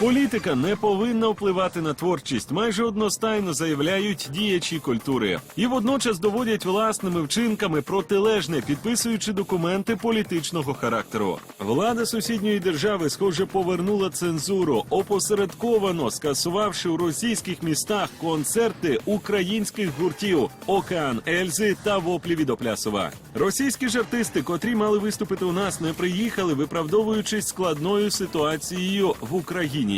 Політика не повинна впливати на творчість, майже одностайно заявляють діячі культури, і водночас доводять власними вчинками протилежне, підписуючи документи політичного характеру. Влада сусідньої держави, схоже, повернула цензуру, опосередковано скасувавши у російських містах концерти українських гуртів Океан Ельзи та Воплі від Оплясова. Російські ж артисти, котрі мали виступити у нас, не приїхали, виправдовуючись складною ситуацією в Україні.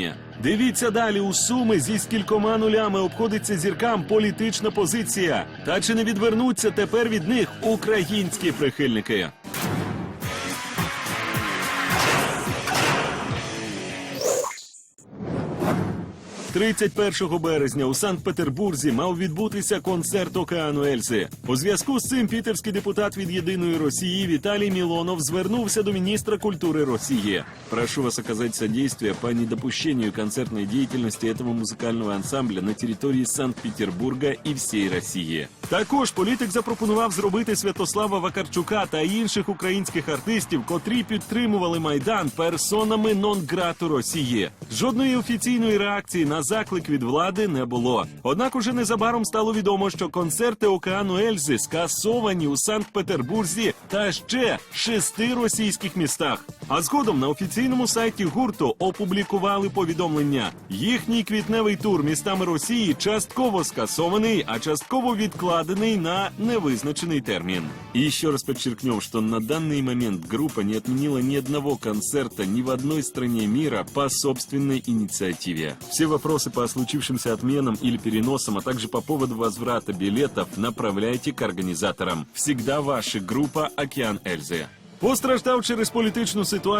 Дивіться далі у суми зі скількома нулями обходиться зіркам політична позиція. Та чи не відвернуться тепер від них українські прихильники? 31 березня у Санкт-Петербурзі мав відбутися концерт Океану Ельзи. У зв'язку з цим пітерський депутат від єдиної Росії Віталій Мілонов звернувся до міністра культури Росії. Прошу вас оказать содействие по недопущению концертной деятельности этого музыкального ансамбля на території Санкт-Петербурга і всієї Росії. Також політик запропонував зробити Святослава Вакарчука та інших українських артистів, котрі підтримували майдан персонами нон-грату Росії. Жодної офіційної реакції на заклик від влади не було. Однак уже незабаром стало відомо, що концерти океану Ельзи скасовані у Санкт-Петербурзі та ще шести російських містах. А згодом на офіційному сайті гурту опублікували повідомлення. Їхній квітневий тур містами Росії частково скасований, а частково відкладений на невизначений термин. И еще раз подчеркнем, что на данный момент группа не отменила ни одного концерта ни в одной стране мира по собственной инициативе. Все вопросы по случившимся отменам или переносам, а также по поводу возврата билетов направляйте к организаторам. Всегда ваша группа «Океан Эльзы». Постраждав через політичну ситуацію.